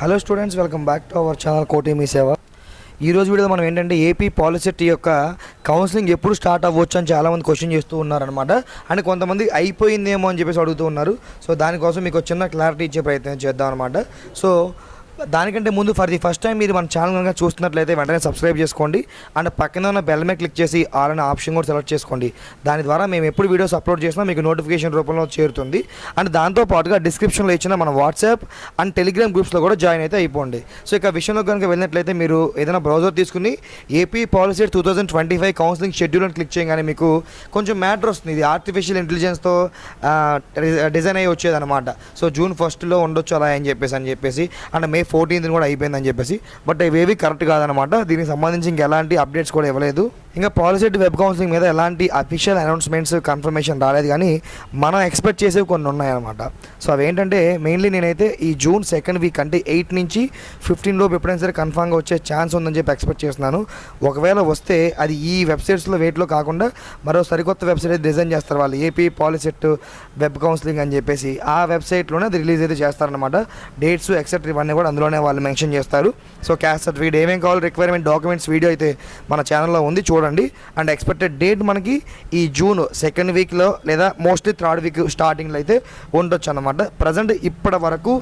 Hello students welcome back to our channel కోటి మీ సేవ ఈరోజు రోజు వీడియో మనం ఏంటంటే ఏపీ పాలిసెట్ యొక్క కౌన్సిలింగ్ ఎప్పుడు స్టార్ట్ అవ్వచ్చు అని చాలామంది క్వశ్చన్ చేస్తూ ఉన్నారనమాట అండ్ కొంతమంది అయిపోయిందేమో అని చెప్పేసి అడుగుతూ ఉన్నారు. సో దానికోసం మీకు చిన్న క్లారిటీ ఇచ్చే ప్రయత్నం చేద్దాం అనమాట సో దానికంటే ముందు ఫర్ ది ఫస్ట్ టైం మీరు మన ఛానల్ కనుక చూస్తున్నట్లయితే వెంటనే సబ్స్క్రైబ్ చేసుకోండి. అండ్ పక్కన ఉన్న బెల్ మీద క్లిక్ చేసి ఆల్ అనే ఆప్షన్ కూడా సెలెక్ట్ చేసుకోండి. దాని ద్వారా మేము ఎప్పుడు వీడియోస్ అప్లోడ్ చేసినా మీకు నోటిఫికేషన్ రూపంలో చేరుతుంది. అండ్ దాంతో పాటుగా డిస్క్రిప్షన్లో ఇచ్చిన మన వాట్సాప్ అండ్ టెలిగ్రామ్ గ్రూప్స్లో కూడా జాయిన్ అయితే అయిపోండి. సో ఇక విషయంలో కనుక వెళ్ళినట్లయితే మీరు ఏదైనా బ్రౌజర్ తీసుకుని AP policy two thousand twenty five counselling schedule అని క్లిక్ చేయగానే మీకు కొంచెం మ్యాటర్ వస్తుంది. ఇది ఆర్టిఫిషియల్ ఇంటెలిజెన్స్తో డిజైన్ అయ్యి వచ్చేదన్నమాట. సో జూన్ ఫస్ట్లో ఉండొచ్చు అలా అని చెప్పేసి అని చెప్పేసి. అండ్ మే ఫోర్టీన్త్ కూడా అయిపోయిందని చెప్పేసి. బట్ ఇవేవి కరెక్ట్ కాదనమాట దీనికి సంబంధించి ఇంకా ఎలాంటి అప్డేట్స్ కూడా ఇవ్వలేదు. ఇంకా పాలసీ వెబ్ కౌన్సిలింగ్ మీద ఎలాంటి అఫీషియల్ అనౌన్స్మెంట్స్ కన్ఫర్మేషన్ రాలేదు కానీ మనం ఎక్స్పెక్ట్ చేసేవి కొన్ని ఉన్నాయన్నమాట. సో అవి ఏంటంటే మెయిన్లీ నేనైతే ఈ జూన్ సెకండ్ వీక్ అంటే ఎయిట్ నుంచి ఫిఫ్టీన్ లోపు ఎప్పుడైనా సరే కన్ఫామ్గా వచ్చే ఛాన్స్ ఉందని చెప్పి ఎక్స్పెక్ట్ చేస్తున్నాను. ఒకవేళ వస్తే అది ఈ వెబ్సైట్స్లో వెయిట్లో కాకుండా మరో సరికొత్త వెబ్సైట్ అయితే డిజైన్ చేస్తారు వాళ్ళు. ఏపీ పాలిసెట్ వెబ్ కౌన్సిలింగ్ అని చెప్పేసి ఆ వెబ్సైట్లోనే అది రిలీజ్ అయితే చేస్తారనమాట డేట్స్ ఎక్సెట్రా ఇవన్నీ కూడా అందులోనే వాళ్ళు మెన్షన్ చేస్తారు. సో క్యాస్ట్ సర్టిఫికేట్ ఏమేమి కావాలి రిక్వైర్మెంట్ డాక్యుమెంట్స్ వీడియో అయితే మన ఛానల్లో ఉంది. చూడండి. అండ్ ఎక్స్పెక్టెడ్ డేట్ మనకి ఈ జూన్ సెకండ్ వీక్లో లేదా మోస్ట్లీ థర్డ్ వీక్ స్టార్టింగ్లో అయితే ఉండొచ్చు అనమాట ప్రజెంట్ ఇప్పటి వరకు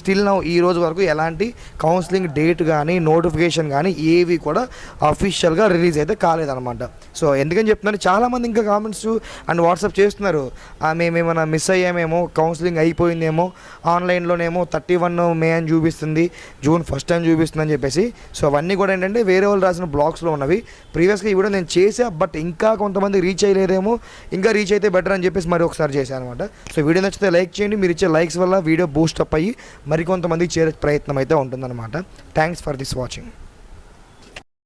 స్టిల్ నా ఈ రోజు వరకు ఎలాంటి కౌన్సిలింగ్ డేట్ కానీ నోటిఫికేషన్ కానీ ఏవి కూడా అఫీషియల్గా రిలీజ్ అయితే కాలేదన్నమాట. సో ఎందుకని చెప్తున్నారు చాలామంది ఇంకా కామెంట్స్ అండ్ వాట్సాప్ చేస్తున్నారు. మేమేమైనా మిస్ అయ్యామేమో కౌన్సిలింగ్ అయిపోయిందేమో ఆన్లైన్లోనేమో థర్టీ వన్ మే అని చూపిస్తుంది జూన్ ఫస్ట్ అని చూపిస్తుంది అని చెప్పేసి. సో అవన్నీ కూడా ఏంటంటే వేరే వాళ్ళు రాసిన బ్లాగ్స్లో ఉన్నవి. ప్రీవియస్గా ఈ వీడియో నేను చేసా బట్ ఇంకా కొంతమంది రీచ్ అయ్యలేదేమో ఇంకా రీచ్ అయితే బెటర్ అని చెప్పేసి మరి ఒకసారి చేశాను అనమాట సో వీడియో నచ్చితే లైక్ చేయండి మీరు ఇచ్చే లైక్స్ వల్ల వీడియో బూస్ట్ అప్ అయ్యి మరికొంతమంది చేరే ప్రయత్నం అయితే ఉంటుందన్నమాట. Thanks for this watching